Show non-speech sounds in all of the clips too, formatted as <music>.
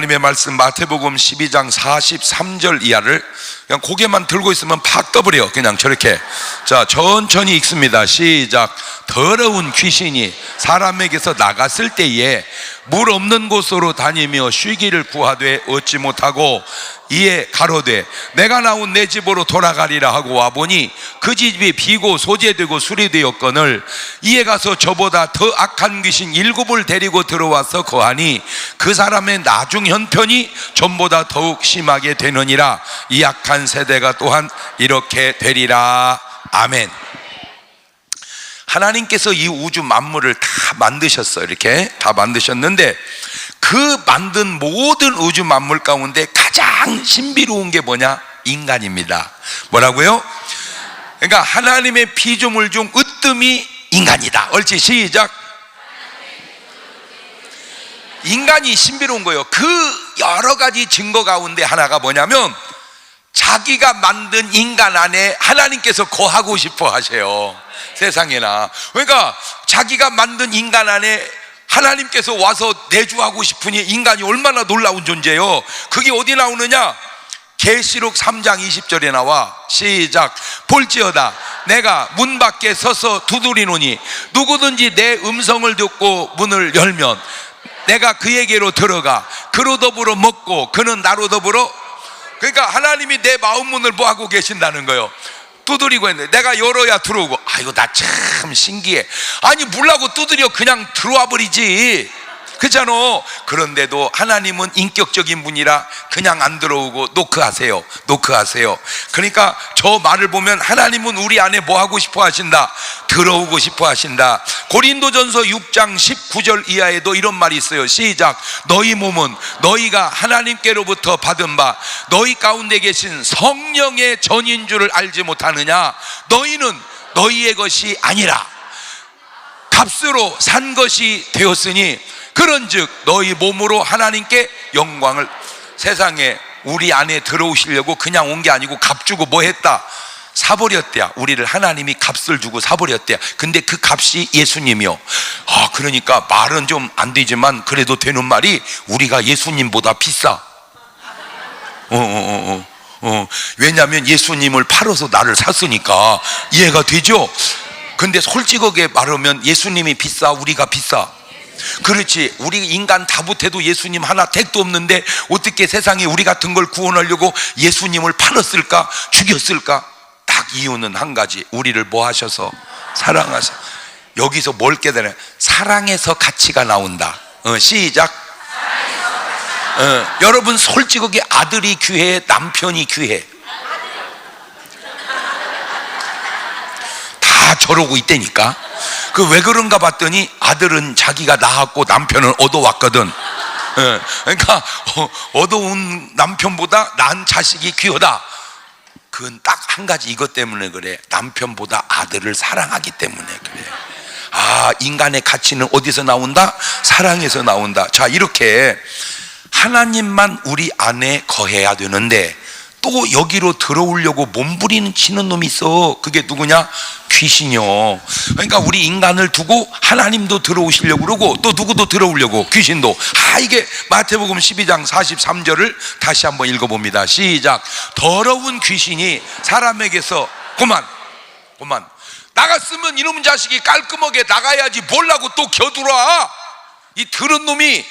하나님의 말씀 마태복음 12장 43절 이하를 그냥 고개만 들고 있으면 팍 떠버려. 그냥 저렇게. 자 천천히 읽습니다. 시작. 더러운 귀신이 사람에게서 나갔을 때에 물 없는 곳으로 다니며 쉬기를 구하되 얻지 못하고 이에 가로되 내가 나온 내 집으로 돌아가리라 하고 와보니 그 집이 비고 소재되고 수리되었거늘 이에 가서 저보다 더 악한 귀신 일곱을 데리고 들어와서 거하니 그 사람의 나중 현편이 전보다 더욱 심하게 되느니라. 이 악한 세대가 또한 이렇게 되리라. 아멘. 하나님께서 이 우주 만물을 다 만드셨어요. 이렇게 다 만드셨는데 그 만든 모든 우주 만물 가운데 가장 신비로운 게 뭐냐? 인간입니다. 뭐라고요? 그러니까 하나님의 피조물 중 으뜸이 인간이다. 옳지 시작. 인간이 신비로운 거예요. 그 여러 가지 증거 가운데 하나가 뭐냐면 자기가 만든 인간 안에 하나님께서 거하고 싶어 하세요. 세상에나. 그러니까 자기가 만든 인간 안에 하나님께서 와서 내주하고 싶으니 인간이 얼마나 놀라운 존재요. 그게 어디 나오느냐? 계시록 3장 20절에 나와 시작 볼지어다 내가 문 밖에 서서 두드리노니 누구든지 내 음성을 듣고 문을 열면 내가 그에게로 들어가 그로 더불어 먹고 그는 나로 더불어 그러니까 하나님이 내 마음 문을 뭐 하고 계신다는 거예요. 두드리고 했는데 내가 열어야 들어오고 아이고 나 참 신기해. 아니 물라고 두드려 그냥 들어와 버리지. 그잖아. 그런데도 하나님은 인격적인 분이라 그냥 안 들어오고 노크하세요. 노크하세요. 그러니까 저 말을 보면 하나님은 우리 안에 뭐 하고 싶어 하신다. 들어오고 싶어 하신다. 고린도전서 6장 19절 이하에도 이런 말이 있어요. 시작. 너희 몸은 너희가 하나님께로부터 받은 바 너희 가운데 계신 성령의 전인 줄을 알지 못하느냐? 너희는 너희의 것이 아니라 값으로 산 것이 되었으니 그런즉 너희 몸으로 하나님께 영광을 세상에 우리 안에 들어오시려고 그냥 온 게 아니고 값 주고 뭐 했다 사버렸대야 우리를 하나님이 값을 주고 사버렸대야 근데 그 값이 예수님이요 아 그러니까 말은 좀 안 되지만 그래도 되는 말이 우리가 예수님보다 비싸 어, 어, 어, 어. 어, 왜냐하면 예수님을 팔아서 나를 샀으니까 이해가 되죠? 근데 솔직하게 말하면 예수님이 비싸, 우리가 비싸. 그렇지. 우리 인간 다 못해도 예수님 하나 택도 없는데 어떻게 세상에 우리 같은 걸 구원하려고 예수님을 팔았을까? 죽였을까? 딱 이유는 한 가지. 우리를 뭐 하셔서? 사랑하셔. 여기서 뭘 깨달아요? 사랑에서 가치가 나온다. 어, 시작. 어, 여러분 솔직하게 아들이 귀해, 남편이 귀해. 다 저러고 있다니까. 그 왜 그런가 봤더니 아들은 자기가 낳았고 남편은 얻어왔거든. 어, 그러니까 어, 얻어온 남편보다 난 자식이 귀하다. 그건 딱 한 가지 이것 때문에 그래. 남편보다 아들을 사랑하기 때문에 그래. 아, 인간의 가치는 어디서 나온다? 사랑에서 나온다. 자, 이렇게 하나님만 우리 안에 거해야 되는데 또 여기로 들어오려고 몸부리는 치는 놈이 있어. 그게 누구냐? 귀신이요. 그러니까 우리 인간을 두고 하나님도 들어오시려고 그러고 또 누구도 들어오려고 귀신도. 아, 이게 마태복음 12장 43절을 다시 한번 읽어봅니다. 시작. 더러운 귀신이 사람에게서 그만, 그만. 나갔으면 이놈 자식이 깔끔하게 나가야지 뭘라고 또 겨들어. 이 들은 놈이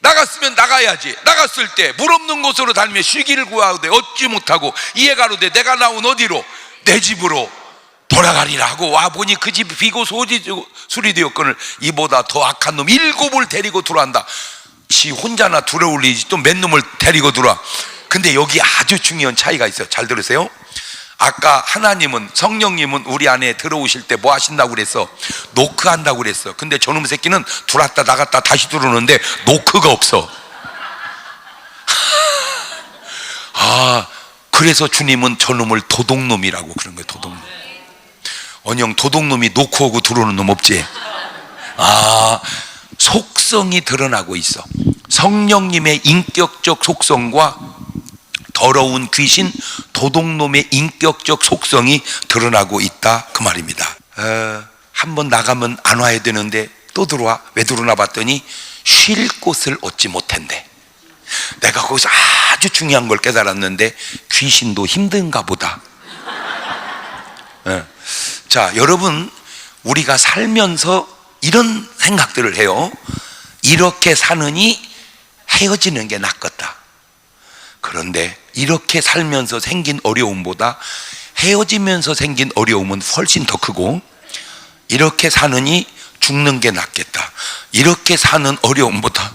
나갔으면 나가야지. 나갔을 때 물 없는 곳으로 다니며 쉬기를 구하되 얻지 못하고 이해가로되 내가 나온 어디로 내 집으로 돌아가리라 하고 와 보니 그 집이 비고 소지 수리되었거늘 이보다 더 악한 놈 일곱을 데리고 들어간다. 지 혼자나 들어올 리지 또 몇 놈을 데리고 들어와. 근데 여기 아주 중요한 차이가 있어요. 잘 들으세요. 아까 하나님은 성령님은 우리 안에 들어오실 때 뭐 하신다고 그랬어? 노크한다고 그랬어. 근데 저놈 새끼는 들어왔다 나갔다 다시 들어오는데 노크가 없어. <laughs> 아, 그래서 주님은 저놈을 도둑놈이라고 그런 거예요. 도둑놈. 언영 도둑놈이 노크 오고 들어오는 놈 없지? 아, 속성이 드러나고 있어. 성령님의 인격적 속성과 더러운 귀신 도둑놈의 인격적 속성이 드러나고 있다 그 말입니다. 어, 한번 나가면 안 와야 되는데 또 들어와 왜 들어나 봤더니 쉴 곳을 얻지 못한대. 내가 거기서 아주 중요한 걸 깨달았는데 귀신도 힘든가 보다. 예. 자, 여러분, 우리가 살면서 이런 생각들을 해요. 이렇게 사느니 헤어지는 게 낫겠다. 그런데 이렇게 살면서 생긴 어려움보다 헤어지면서 생긴 어려움은 훨씬 더 크고 이렇게 사느니 죽는 게 낫겠다. 이렇게 사는 어려움보다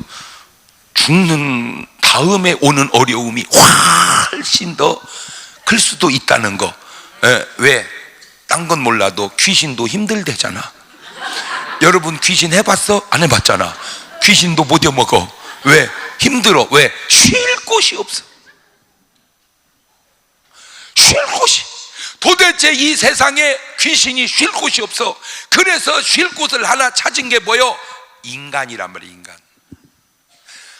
죽는 다음에 오는 어려움이 훨씬 더 클 수도 있다는 거. 예, 왜? 딴 건 몰라도 귀신도 힘들대잖아. 여러분 귀신 해봤어? 안 해봤잖아. 귀신도 못 여먹어. 왜? 힘들어. 왜? 쉴 곳이 없어. 쉴 곳이. 도대체 이 세상에 귀신이 쉴 곳이 없어. 그래서 쉴 곳을 하나 찾은 게 뭐요? 인간이란 말이야, 인간.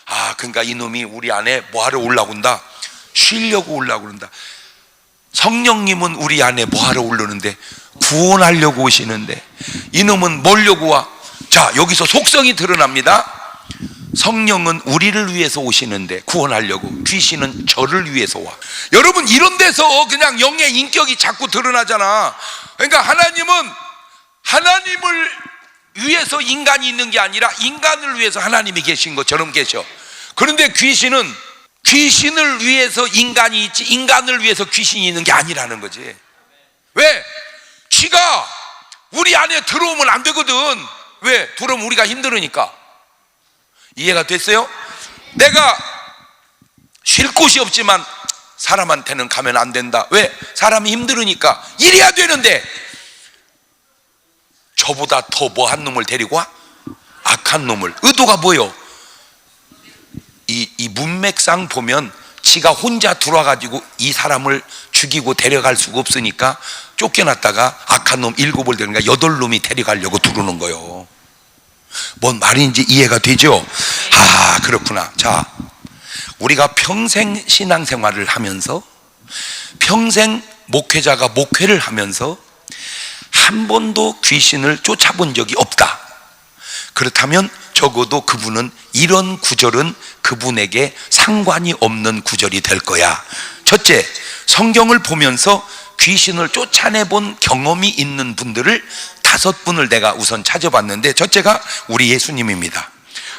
아, 그러니까 이놈이 우리 안에 뭐하러 올라온다? 쉬려고 올라오고 그런다. 성령님은 우리 안에 뭐하러 오르는데 구원하려고 오시는데 이놈은 뭐려고 와? 자 여기서 속성이 드러납니다. 성령은 우리를 위해서 오시는데 구원하려고 귀신은 저를 위해서 와. 여러분 이런 데서 그냥 영의 인격이 자꾸 드러나잖아. 그러니까 하나님은 하나님을 위해서 인간이 있는 게 아니라 인간을 위해서 하나님이 계신 것처럼 계셔. 그런데 귀신은 귀신을 위해서 인간이 있지 인간을 위해서 귀신이 있는 게 아니라는 거지. 왜? 쥐가 우리 안에 들어오면 안 되거든. 왜? 들어오면 우리가 힘들으니까. 이해가 됐어요? 내가 쉴 곳이 없지만 사람한테는 가면 안 된다. 왜? 사람이 힘들으니까 이래야 되는데 저보다 더 뭐한 놈을 데리고 와? 악한 놈을. 의도가 뭐요? 이, 이 문맥상 보면 지가 혼자 들어와가지고 이 사람을 죽이고 데려갈 수가 없으니까 쫓겨났다가 악한 놈 일곱을 데려가 여덟 놈이 데려가려고 들어오는 거요. 뭔 말인지 이해가 되죠? 아, 그렇구나. 자, 우리가 평생 신앙생활을 하면서 평생 목회자가 목회를 하면서 한 번도 귀신을 쫓아본 적이 없다. 그렇다면 적어도 그분은 이런 구절은 그분에게 상관이 없는 구절이 될 거야. 첫째, 성경을 보면서 귀신을 쫓아내 본 경험이 있는 분들을 다섯 분을 내가 우선 찾아봤는데 첫째가 우리 예수님입니다.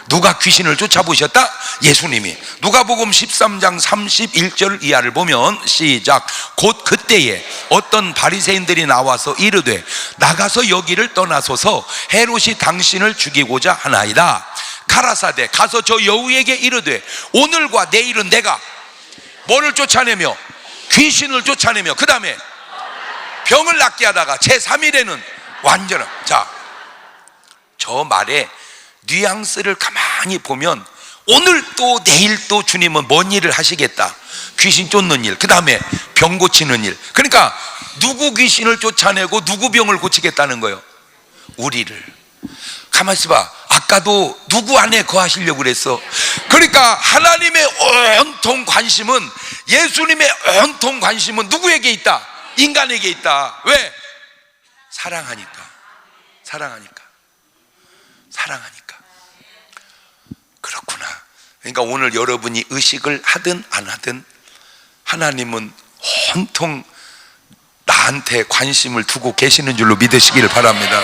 누가 귀신을 쫓아보셨다? 예수님이. 누가복음 13장 31절 이하를 보면 시작. 곧 그때에 어떤 바리새인들이 나와서 이르되 나가서 여기를 떠나소서 헤롯이 당신을 죽이고자 하나이다. 가라사대 가서 저 여우에게 이르되 오늘과 내일은 내가 뭐를 쫓아내며 귀신을 쫓아내며 그 다음에 병을 낫게 하다가 제 3일에는 완전한 자 저 말에 뉘앙스를 가만히 보면 오늘 또 내일 또 주님은 뭔 일을 하시겠다 귀신 쫓는 일, 그 다음에 병 고치는 일. 그러니까 누구 귀신을 쫓아내고 누구 병을 고치겠다는 거예요? 우리를. 가만 있어봐. 아까도 누구 안에 거하시려고 그랬어. 그러니까 하나님의 온통 관심은 예수님의 온통 관심은 누구에게 있다? 인간에게 있다. 왜? 사랑하니까. 사랑하니까. 사랑하니까. 그렇구나. 그러니까 오늘 여러분이 의식을 하든 안 하든 하나님은 온통 나한테 관심을 두고 계시는 줄로 믿으시기를 바랍니다.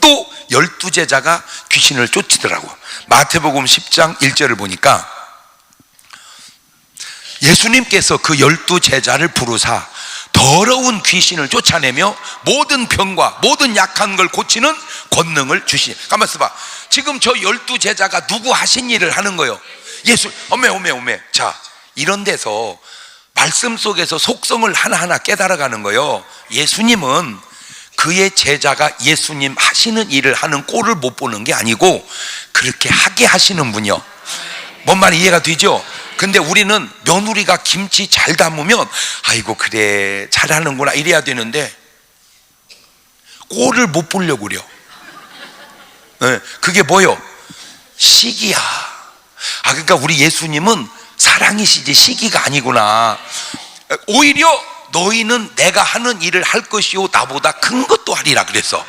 또 열두 제자가 귀신을 쫓지더라고. 마태복음 10장 1절을 보니까 예수님께서 그 열두 제자를 부르사 더러운 귀신을 쫓아내며 모든 병과 모든 약한 걸 고치는 권능을 주시니. 가만 있어봐. 지금 저 열두 제자가 누구 하신 일을 하는 거요? 예수. 어메 어메 어메. 자 이런 데서 말씀 속에서 속성을 하나하나 깨달아가는 거요. 예수님은 그의 제자가 예수님 하시는 일을 하는 꼴을 못 보는 게 아니고 그렇게 하게 하시는 분이요. 뭔 말이 이해가 되죠? 근데 우리는 며느리가 김치 잘 담으면 아이고 그래 잘하는구나 이래야 되는데 꼴을 못 보려고 그래요. 네, 그게 뭐요? 시기야. 아 그러니까 우리 예수님은 사랑이시지 시기가 아니구나. 오히려 너희는 내가 하는 일을 할 것이요 나보다 큰 것도 하리라 그랬어.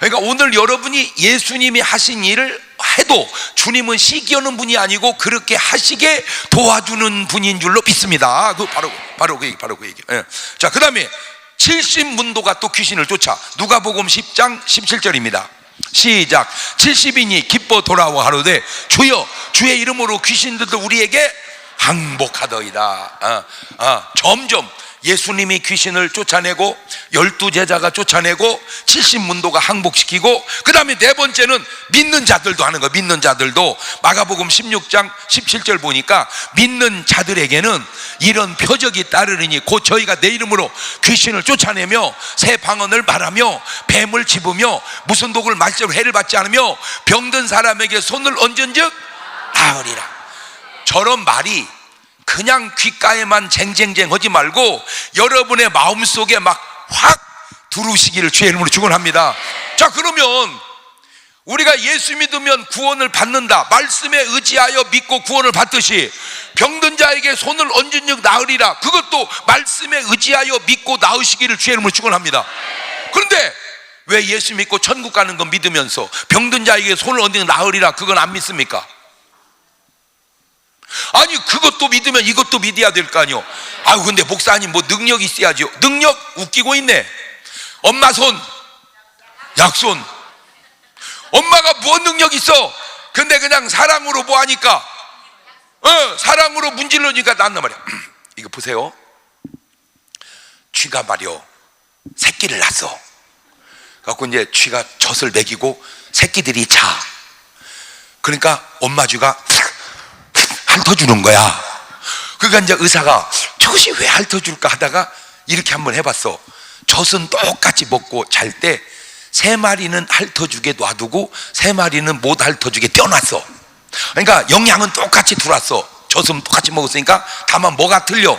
그러니까 오늘 여러분이 예수님이 하신 일을 해도 주님은 시기하는 분이 아니고 그렇게 하시게 도와주는 분인 줄로 믿습니다. 그 바로 바로 그 얘기, 바로 그 얘기. 예. 자, 그다음에 70문도가 또 귀신을 쫓아 누가복음 10장 17절입니다. 시작. 70인이 기뻐 돌아와 하루되 주여 주의 이름으로 귀신들도 우리에게 항복하더이다. 아, 아, 점점 예수님이 귀신을 쫓아내고 열두 제자가 쫓아내고 70문도가 항복시키고 그 다음에 네 번째는 믿는 자들도 하는 거 믿는 자들도. 마가복음 16장 17절 보니까 믿는 자들에게는 이런 표적이 따르니 곧 저희가 내 이름으로 귀신을 쫓아내며 새 방언을 말하며 뱀을 집으며 무슨 독을 말대로 해를 받지 않으며 병든 사람에게 손을 얹은 즉 나으리라. 저런 말이 그냥 귓가에만 쟁쟁쟁 하지 말고 여러분의 마음 속에 막 확 두루시기를 주의 이름으로 축원합니다. 자 그러면 우리가 예수 믿으면 구원을 받는다. 말씀에 의지하여 믿고 구원을 받듯이 병든 자에게 손을 얹은 즉 나으리라. 그것도 말씀에 의지하여 믿고 나으시기를 주의 이름으로 축원합니다. 그런데 왜 예수 믿고 천국 가는 건 믿으면서 병든 자에게 손을 얹은 즉 나으리라 그건 안 믿습니까? 아니 그것도 믿으면 이것도 믿어야 될 거 아니요. 아유 근데 목사님 뭐 능력 있어야죠. 능력 웃기고 있네. 엄마 손, 약손. 엄마가 무엇 능력 있어? 근데 그냥 사랑으로 뭐 하니까, 어 사랑으로 문질러니까 난단 말이야. <clears throat> 이거 보세요. 쥐가 말이요 새끼를 낳았어. 갖고 이제 쥐가 젖을 먹이고 새끼들이 자. 그러니까 엄마 쥐가 <clears throat> 핥아주는 거야. 그러니까 이제 의사가 저것이 왜 핥아줄까 하다가 이렇게 한번 해봤어. 젖은 똑같이 먹고 잘 때 세 마리는 핥아주게 놔두고 세 마리는 못 핥아주게 떼어놨어. 그러니까 영양은 똑같이 들어왔어. 젖은 똑같이 먹었으니까 다만 뭐가 틀려?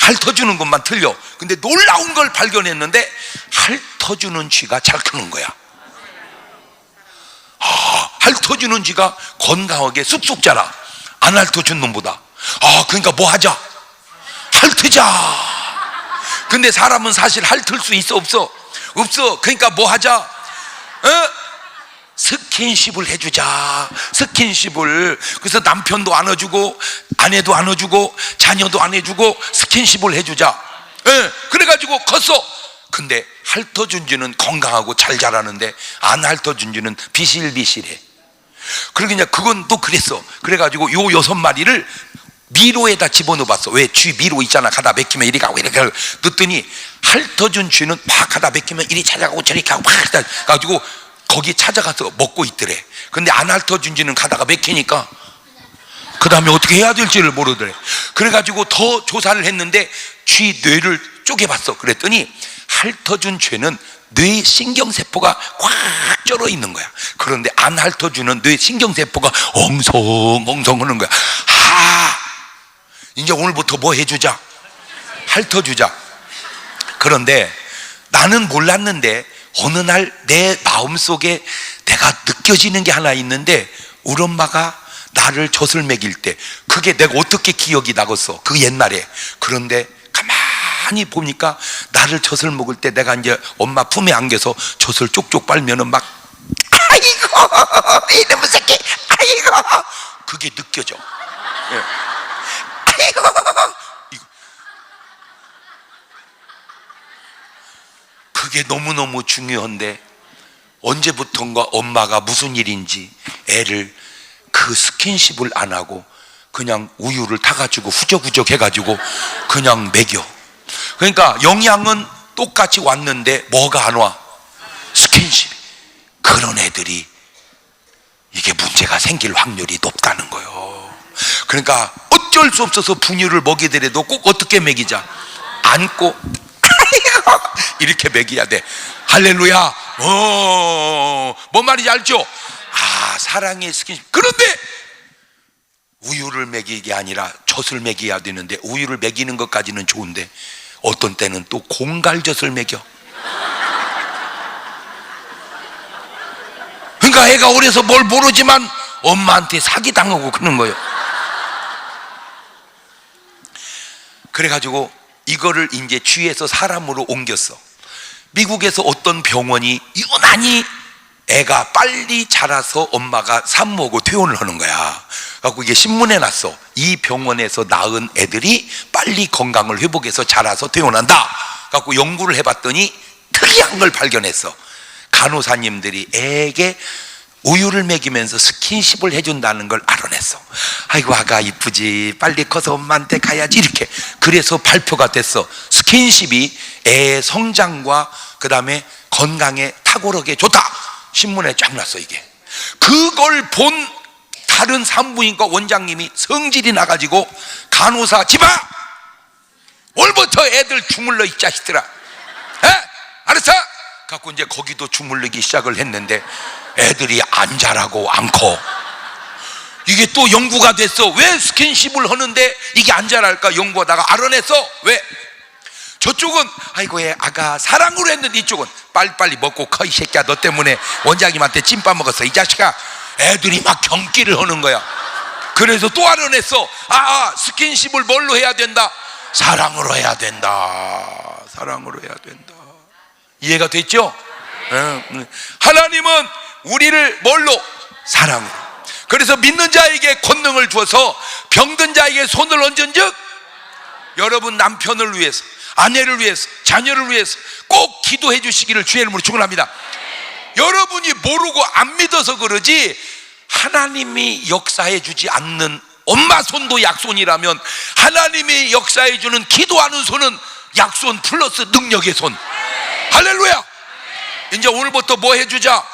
핥아주는 것만 틀려. 근데 놀라운 걸 발견했는데 핥아주는 쥐가 잘 크는 거야. 아, 핥아주는 쥐가 건강하게 쑥쑥 자라. 안 핥아준 놈보다. 아, 그러니까 뭐 하자? 핥으자. 근데 사람은 사실 핥을 수 있어, 없어? 없어. 그러니까 뭐 하자? 어? 스킨십을 해주자. 스킨십을. 그래서 남편도 안아주고, 아내도 안아주고, 자녀도 안아주고, 스킨십을 해주자. 예, 그래가지고 컸어. 근데 핥아준 쥐는 건강하고 잘 자라는데, 안 핥아준 쥐는 비실비실해. 그러니까 이제 그건 또 그랬어. 그래가지고 요 여섯 마리를 미로에다 집어넣어봤어. 왜 쥐 미로 있잖아. 가다 맥히면 이리 가고 이렇게. 넣더니 핥아준 쥐는 막 가다 맥히면 이리 찾아가고 저리 가고 막 가지고 거기 찾아가서 먹고 있더래. 근데 안 핥아준 쥐는 가다가 맥히니까 그 다음에 어떻게 해야 될지를 모르더래. 그래가지고 더 조사를 했는데 쥐 뇌를 쪼개봤어. 그랬더니 핥아준 쥐는 뇌 신경세포가 꽉 쩔어 있는 거야. 그런데 안 핥아주는 뇌 신경세포가 엉성 엉성 하는 거야. 하! 이제 오늘부터 뭐 해주자? 핥아주자. 그런데 나는 몰랐는데 어느 날 내 마음속에 내가 느껴지는 게 하나 있는데 우리 엄마가 나를 젖을 먹일 때 그게 내가 어떻게 기억이 나겠어 그 옛날에 그런데 가만히 보니까 나를 젖을 먹을 때 내가 이제 엄마 품에 안겨서 젖을 쪽쪽 빨면은 막 아이고 이놈의 새끼 아이고 그게 느껴져 예. 아이고. 그게 너무너무 중요한데 언제부턴가 엄마가 무슨 일인지 애를 그 스킨십을 안 하고 그냥 우유를 타가지고 후적후적 해가지고 그냥 먹여. 그러니까 영양은 똑같이 왔는데 뭐가 안 와? 스킨십. 그런 애들이 이게 문제가 생길 확률이 높다는 거예요. 그러니까 어쩔 수 없어서 분유를 먹이더라도 꼭 어떻게 먹이자? 안고 이렇게 먹여야 돼. 할렐루야. 어, 뭔 말인지 알죠? 아, 사랑의 스킨십. 그런데 우유를 먹이게 아니라 젖을 먹여야 되는데 우유를 먹이는 것까지는 좋은데 어떤 때는 또 공갈젖을 먹여. 그러니까 애가 어려서 뭘 모르지만 엄마한테 사기 당하고 그러는 거예요. 그래가지고 이거를 이제 쥐에서 사람으로 옮겼어. 미국에서 어떤 병원이 유난히 애가 빨리 자라서 엄마가 산모고 퇴원을 하는 거야. 갖고 이게 신문에 났어. 이 병원에서 낳은 애들이 빨리 건강을 회복해서 자라서 퇴원한다. 갖고 연구를 해봤더니 특이한 걸 발견했어. 간호사님들이 애에게 우유를 먹이면서 스킨십을 해준다는 걸 알아냈어. 아이고 아가 이쁘지. 빨리 커서 엄마한테 가야지 이렇게. 그래서 발표가 됐어. 스킨십이 애의 성장과 그 다음에 건강에 탁월하게 좋다. 신문에 쫙 났어 이게. 그걸 본 다른 산부인과 원장님이 성질이 나가지고 간호사 집아 올부터 애들 주물러 이 자식들아. 에? 알았어? 갖고 이제 거기도 주물르기 시작을 했는데 애들이 안 자라고 안 커. 이게 또 연구가 됐어. 왜 스킨십을 하는데 이게 안 자랄까 연구하다가 알아냈어. 왜? 저쪽은 아이고 얘 아가 사랑으로 했는데 이쪽은 빨리빨리 먹고 커 이 새끼야 너 때문에 원장님한테 찐밥 먹었어. 이 자식아 애들이 막 경기를 하는 거야. 그래서 또 알아냈어. 아, 아 스킨십을 뭘로 해야 된다? 사랑으로 해야 된다. 사랑으로 해야 된다. 이해가 됐죠? 응, 응. 하나님은 우리를 뭘로? 사랑으로. 그래서 믿는 자에게 권능을 주어서 병든 자에게 손을 얹은 즉 여러분 남편을 위해서 아내를 위해서 자녀를 위해서 꼭 기도해 주시기를 주의 이름으로 축원합니다. 여러분이 모르고 안 믿어서 그러지 하나님이 역사해 주지 않는 엄마 손도 약손이라면 하나님이 역사해 주는 기도하는 손은 약손 플러스 능력의 손. 할렐루야. 이제 오늘부터 뭐 해 주자?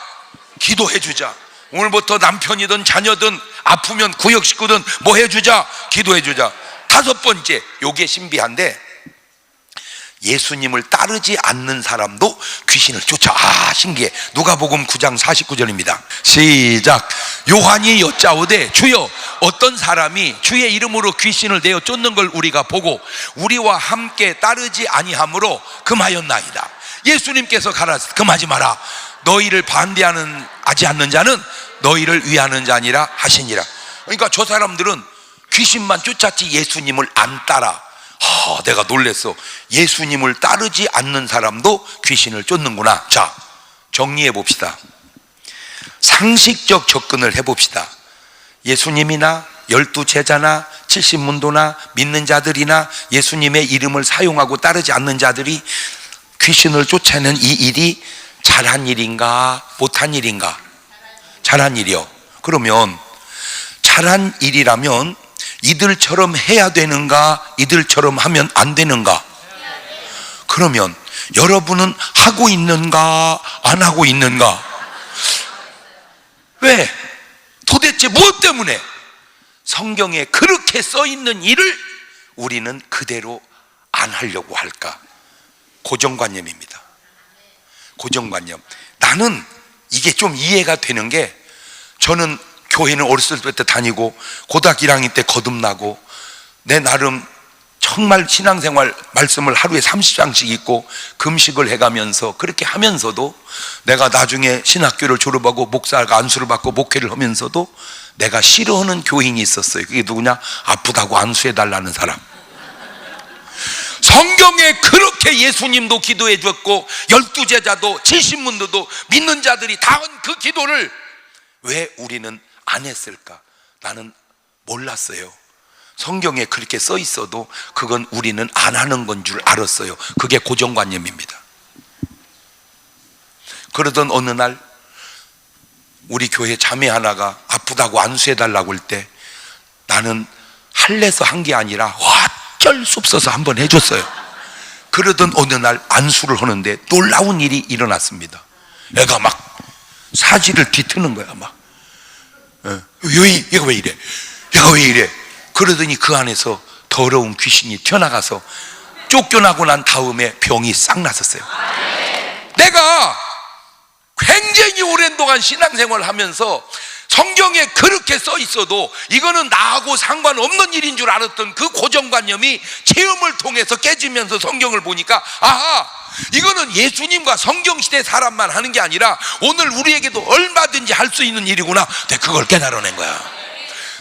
기도해 주자. 오늘부터 남편이든 자녀든 아프면 구역 식구든 뭐 해주자? 기도해 주자. 다섯 번째, 요게 신비한데 예수님을 따르지 않는 사람도 귀신을 쫓아. 아, 신기해. 누가복음 9장 49절입니다. 시작. 요한이 여짜오되 주여 어떤 사람이 주의 이름으로 귀신을 내어 쫓는 걸 우리가 보고 우리와 함께 따르지 아니하므로 금하였나이다. 예수님께서 가라 금하지 마라. 너희를 반대하는 하지 않는 자는 너희를 위하는 자니라 하시니라. 그러니까 저 사람들은 귀신만 쫓았지 예수님을 안 따라. 하, 내가 놀랬어. 예수님을 따르지 않는 사람도 귀신을 쫓는구나. 자, 정리해 봅시다. 상식적 접근을 해 봅시다. 예수님이나 열두 제자나 칠십문도나 믿는 자들이나 예수님의 이름을 사용하고 따르지 않는 자들이 귀신을 쫓아내는 이 일이 잘한 일인가 못한 일인가? 잘한 일이요. 그러면 잘한 일이라면 이들처럼 해야 되는가? 이들처럼 하면 안 되는가? 그러면 여러분은 하고 있는가? 안 하고 있는가? 왜? 도대체 무엇 때문에? 성경에 그렇게 써 있는 일을 우리는 그대로 안 하려고 할까? 고정관념입니다. 고정관념. 나는 이게 좀 이해가 되는 게 저는 교회는 어렸을 때 다니고 고등학교 1학년 때 거듭나고 내 나름 정말 신앙생활 말씀을 하루에 30장씩 읽고 금식을 해가면서 그렇게 하면서도 내가 나중에 신학교를 졸업하고 목사가 안수를 받고 목회를 하면서도 내가 싫어하는 교인이 있었어요. 그게 누구냐? 아프다고 안수해 달라는 사람. 성경에 그렇게 예수님도 기도해 줬고 열두 제자도 칠십 문도도 믿는 자들이 다 한 그 기도를 왜 우리는 안 했을까? 나는 몰랐어요. 성경에 그렇게 써 있어도 그건 우리는 안 하는 건 줄 알았어요. 그게 고정관념입니다. 그러던 어느 날 우리 교회 자매 하나가 아프다고 안수해 달라고 할 때 나는 할래서 한 게 아니라 어쩔 수 없어서 한번 해줬어요. 그러던 어느 날 안수를 하는데 놀라운 일이 일어났습니다. 애가 막 사지를 뒤트는 거야 막. 어, 왜, 얘가 왜 이래? 얘가 왜 이래? 그러더니 그 안에서 더러운 귀신이 튀어나가서 쫓겨나고 난 다음에 병이 싹 났었어요. 내가 굉장히 오랜 동안 신앙생활 하면서 성경에 그렇게 써 있어도 이거는 나하고 상관없는 일인 줄 알았던 그 고정관념이 체험을 통해서 깨지면서 성경을 보니까 아하 이거는 예수님과 성경시대 사람만 하는 게 아니라 오늘 우리에게도 얼마든지 할 수 있는 일이구나. 그걸 깨달아낸 거야.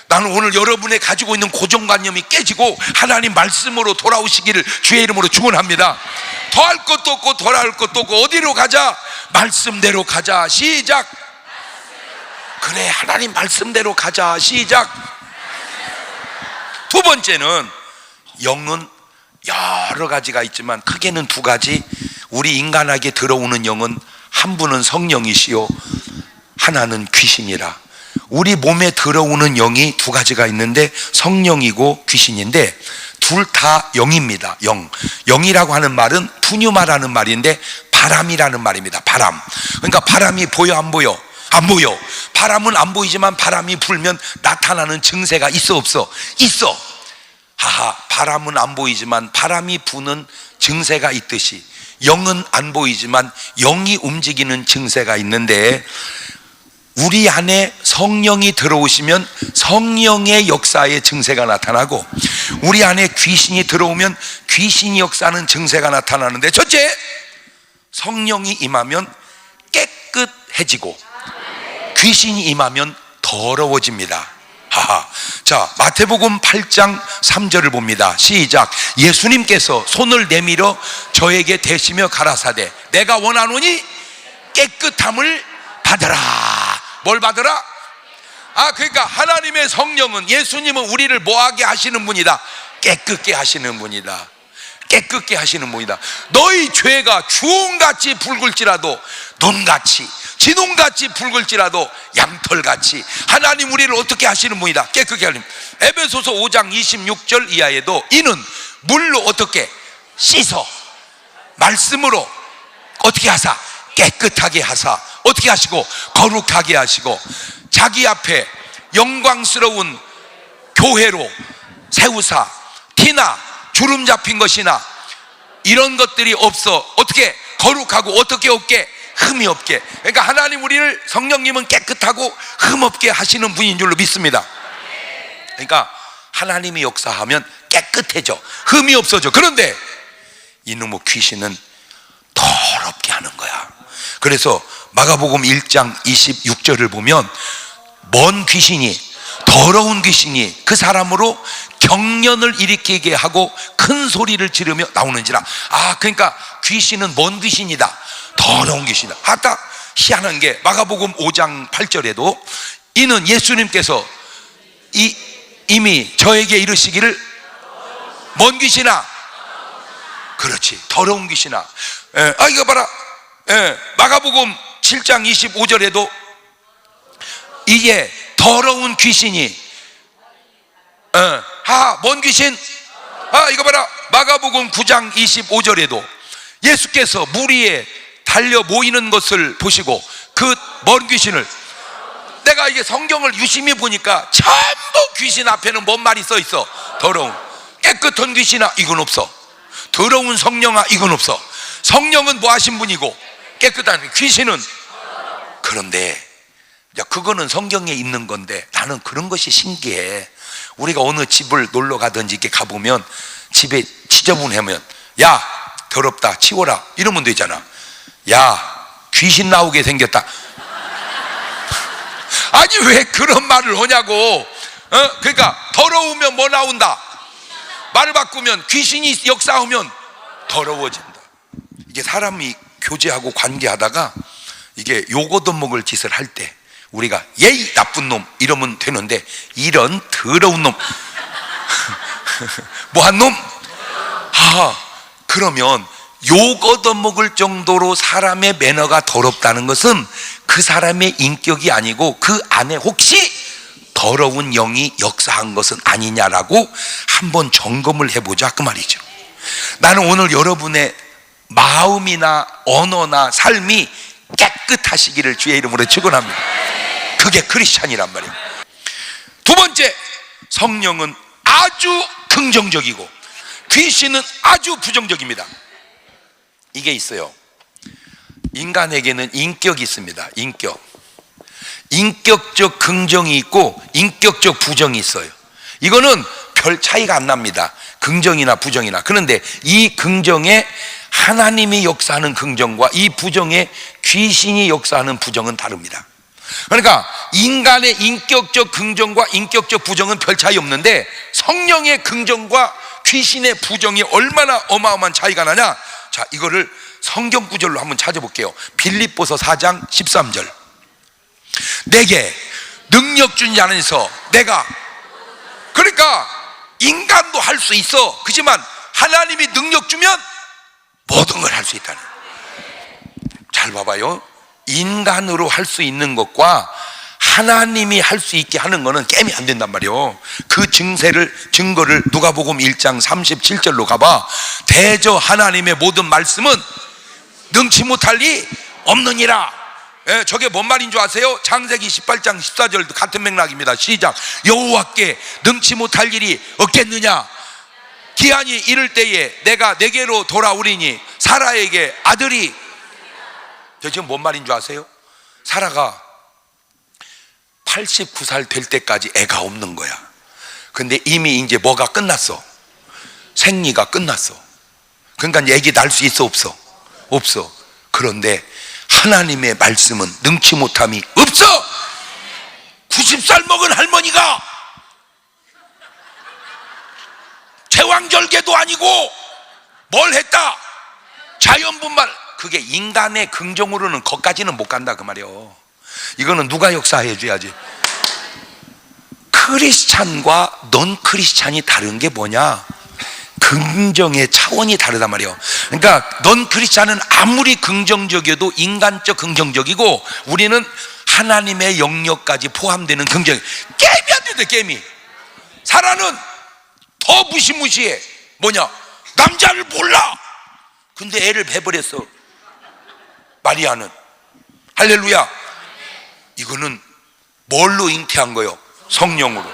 나는 오늘 여러분의 가지고 있는 고정관념이 깨지고 하나님 말씀으로 돌아오시기를 주의 이름으로 축원합니다. 더 할 것도 없고 덜 할 것도 없고 어디로 가자? 말씀대로 가자. 시작 그래 하나님 말씀대로 가자. 시작. 두 번째는 영은 여러 가지가 있지만 크게는 두 가지. 우리 인간에게 들어오는 영은 한 분은 성령이시요 하나는 귀신이라. 우리 몸에 들어오는 영이 두 가지가 있는데 성령이고 귀신인데 둘 다 영입니다 영. 영이라고 하는 말은 푸뉴마라는 말인데 바람이라는 말입니다 바람. 그러니까 바람이 보여 안 보여 안 보여. 바람은 안 보이지만 바람이 불면 나타나는 증세가 있어 없어? 있어. 하하 바람은 안 보이지만 바람이 부는 증세가 있듯이 영은 안 보이지만 영이 움직이는 증세가 있는데 우리 안에 성령이 들어오시면 성령의 역사의 증세가 나타나고 우리 안에 귀신이 들어오면 귀신이 역사하는 증세가 나타나는데 첫째 성령이 임하면 깨끗해지고 귀신이 임하면 더러워집니다. 하하. 자, 마태복음 8장 3절을 봅니다. 시작. 예수님께서 손을 내밀어 저에게 대시며 가라사대 내가 원하노니 깨끗함을 받으라. 뭘 받으라? 아, 그러니까 하나님의 성령은 예수님은 우리를 뭐하게 하시는 분이다. 깨끗게 하시는 분이다. 깨끗게 하시는 분이다. 너희 죄가 주홍같이 붉을지라도 눈같이 진홍같이 붉을지라도 양털같이 하나님 우리를 어떻게 하시는 분이다. 깨끗게 하는. 에베소서 5장 26절 이하에도 이는 물로 어떻게 씻어? 말씀으로 어떻게 하사? 깨끗하게 하사. 어떻게 하시고? 거룩하게 하시고 자기 앞에 영광스러운 교회로 세우사. 티나 주름 잡힌 것이나 이런 것들이 없어. 어떻게? 거룩하고 어떻게 없게 흠이 없게. 그러니까 하나님 우리를 성령님은 깨끗하고 흠 없게 하시는 분인 줄로 믿습니다. 그러니까 하나님이 역사하면 깨끗해져. 흠이 없어져. 그런데 이놈의 귀신은 더럽게 하는 거야. 그래서 마가복음 1장 26절을 보면 먼 귀신이 더러운 귀신이 그 사람으로 경련을 일으키게 하고 큰 소리를 지르며 나오는지라. 아 그러니까 귀신은 먼 귀신이다 더러운 귀신이다. 아까 희한한 게 마가복음 5장 8절에도 이는 예수님께서 이, 이미 저에게 이르시기를 먼 귀신아. 그렇지. 더러운 귀신아. 예, 아 이거 봐라. 예, 마가복음 7장 25절에도 이게 더러운 귀신이 어, 하먼 귀신? 아 이거 봐라. 마가복음 9장 25절에도 예수께서 물 위에 달려 모이는 것을 보시고 그 먼 귀신을 내가 이게 성경을 유심히 보니까 전부 귀신 앞에는 뭔 말이 써 있어 더러운 깨끗한 귀신아 이건 없어 더러운 성령아 이건 없어 성령은 뭐 하신 분이고 깨끗한 귀신은 그런데 야, 그거는 성경에 있는 건데 나는 그런 것이 신기해. 우리가 어느 집을 놀러 가든지 이렇게 가보면 집에 지저분하면 야, 더럽다. 치워라. 이러면 되잖아. 야, 귀신 나오게 생겼다. 아니, 왜 그런 말을 하냐고. 어? 그러니까 더러우면 뭐 나온다. 말을 바꾸면 귀신이 역사하면 더러워진다. 이게 사람이 교제하고 관계하다가 이게 요거도 먹을 짓을 할 때 우리가 예이 나쁜 놈 이러면 되는데 이런 더러운 놈 <laughs> 뭐한 놈? 아 그러면 요거도 먹을 정도로 사람의 매너가 더럽다는 것은 그 사람의 인격이 아니고 그 안에 혹시 더러운 영이 역사한 것은 아니냐라고 한번 점검을 해보자 그 말이죠 나는 오늘 여러분의 마음이나 언어나 삶이 깨끗하시기를 주의 이름으로 축원합니다. 그게 크리스찬이란 말이에요. 두 번째, 성령은 아주 긍정적이고 귀신은 아주 부정적입니다. 이게 있어요. 인간에게는 인격이 있습니다. 인격. 인격적 긍정이 있고 인격적 부정이 있어요. 이거는 별 차이가 안 납니다. 긍정이나 부정이나. 그런데 이 긍정에 하나님이 역사하는 긍정과 이 부정에 귀신이 역사하는 부정은 다릅니다. 그러니까 인간의 인격적 긍정과 인격적 부정은 별 차이 없는데 성령의 긍정과 귀신의 부정이 얼마나 어마어마한 차이가 나냐? 자, 이거를 성경 구절로 한번 찾아볼게요. 빌립보서 4장 13절. 내게 능력 준 자는서 내가. 그러니까 인간도 할 수 있어. 그지만 하나님이 능력 주면 모든 걸 할 수 있다는. 잘 봐봐요. 인간으로 할 수 있는 것과 하나님이 할 수 있게 하는 거는 게임이 안 된단 말이요. 그 증세를 증거를 누가복음 1장 37절로 가봐. 대저 하나님의 모든 말씀은 능치 못할 리 없느니라. 예, 저게 뭔 말인 줄 아세요? 창세기 18장 14절도 같은 맥락입니다. 시작. 여호와께 능치 못할 일이 없겠느냐? 기한이 이를 때에 내가 내게로 돌아오리니 사라에게 아들이 저 지금 뭔 말인 줄 아세요? 사라가 89살 될 때까지 애가 없는 거야. 근데 이미 이제 뭐가 끝났어? 생리가 끝났어. 그러니까 애기 낳을 수 있어 없어? 없어. 그런데 하나님의 말씀은 능치 못함이 없어. 90살 먹은 할머니가 제왕절개도 아니고 뭘 했다? 자연분말 그게 인간의 긍정으로는 거기까지는 못 간다 그 말이요. 이거는 누가 역사해 줘야지. 크리스찬과 넌 크리스찬이 다른 게 뭐냐? 긍정의 차원이 다르단 말이에요. 그러니까 넌 크리스찬은 아무리 긍정적이어도 인간적 긍정적이고 우리는 하나님의 영역까지 포함되는 긍정. 게임이 안 된다 게임이. 사라는 더 무시무시해. 뭐냐? 남자를 몰라. 근데 애를 배버렸어. 마리아는 할렐루야. 이거는 뭘로 잉태한 거요? 성령으로.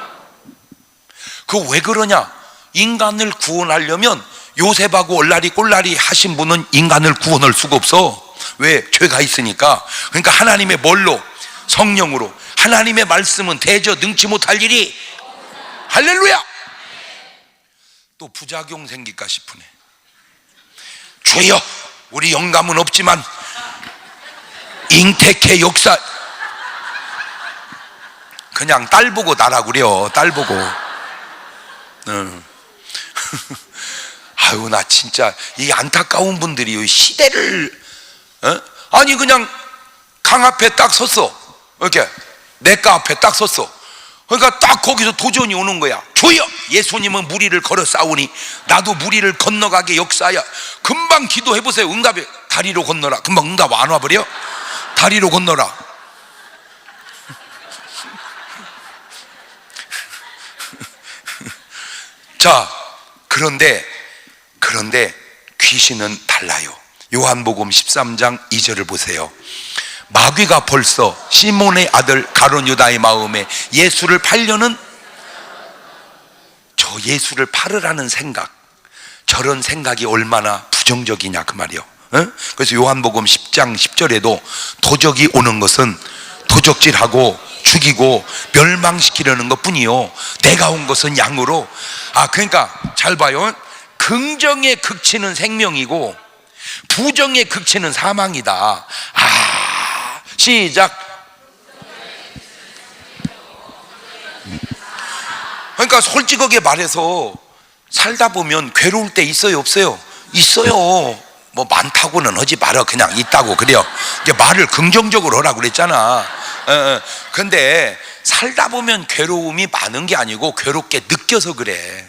그 왜 그러냐? 인간을 구원하려면 요셉하고 얼라리 꼴라리 하신 분은 인간을 구원할 수가 없어. 왜? 죄가 있으니까. 그러니까 하나님의 뭘로? 성령으로. 하나님의 말씀은 대저 능치 못할 일이 할렐루야. 또 부작용 생길까 싶으네. 주여, 우리 영감은 없지만 잉태케 역사 그냥 딸 보고 나라 그래요. 딸 보고. 응. <laughs> 아유 나 진짜 이 안타까운 분들이 시대를 어? 아니 그냥 강 앞에 딱 섰어. 이렇게 내가 앞에 딱 섰어. 그러니까 딱 거기서 도전이 오는 거야. 주여 예수님은 무리를 걸어 싸우니 나도 무리를 건너가게 역사야. 금방 기도해 보세요. 응답이 다리로 건너라. 금방 응답 안 와버려? 다리로 건너라. 자, 그런데 그런데 귀신은 달라요. 요한복음 13장 2절을 보세요. 마귀가 벌써 시몬의 아들 가론 유다의 마음에 예수를 팔려는 저 예수를 팔으라는 생각, 저런 생각이 얼마나 부정적이냐 그 말이요. 어? 그래서 요한복음 10장 10절에도 도적이 오는 것은 도적질하고 죽이고 멸망시키려는 것 뿐이요. 내가 온 것은 양으로. 아, 그러니까 잘 봐요. 긍정의 극치는 생명이고 부정의 극치는 사망이다. 아, 시작. 그러니까 솔직하게 말해서 살다 보면 괴로울 때 있어요, 없어요? 있어요. 뭐 많다고는 하지 말아. 그냥 있다고 그래요. 이제 말을 긍정적으로 하라고 그랬잖아. 어, 어. 근데 살다 보면 괴로움이 많은 게 아니고 괴롭게 느껴서 그래.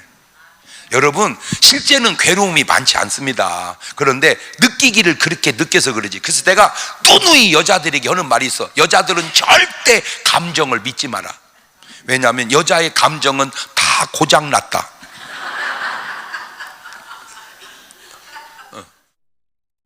여러분, 실제는 괴로움이 많지 않습니다. 그런데 느끼기를 그렇게 느껴서 그러지. 그래서 내가 누누이 여자들에게 하는 말이 있어. 여자들은 절대 감정을 믿지 마라. 왜냐하면 여자의 감정은 다 고장났다.